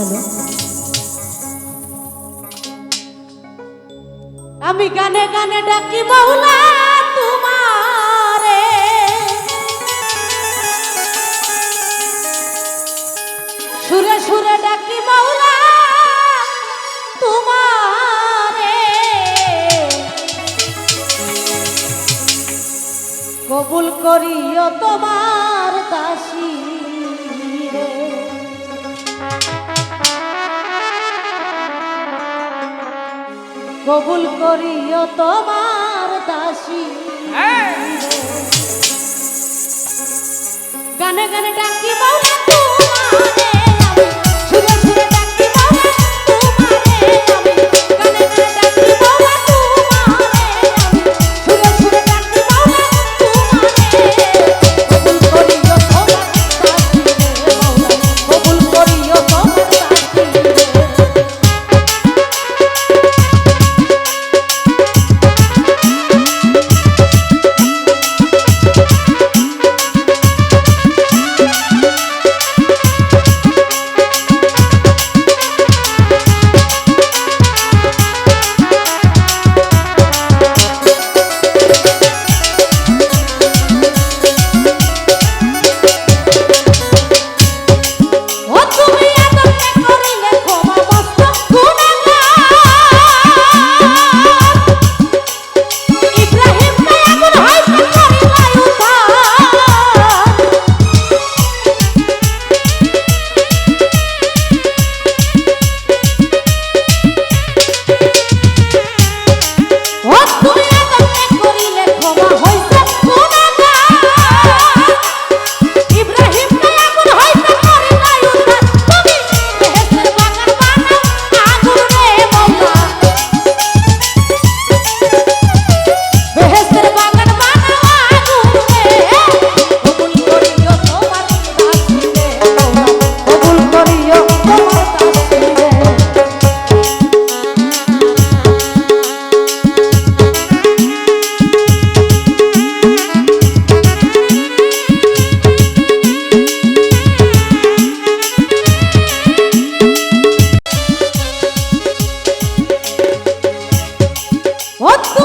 হলো আমি গানে গানে ডাকি মৌলা তোমারে। সুরে সুরে ডাকি মৌলা তোমার। কবুল করিও তোমার কবুল করিও তোমার দাসী। গানে গানে ডাকি বাউলা তোমারে What?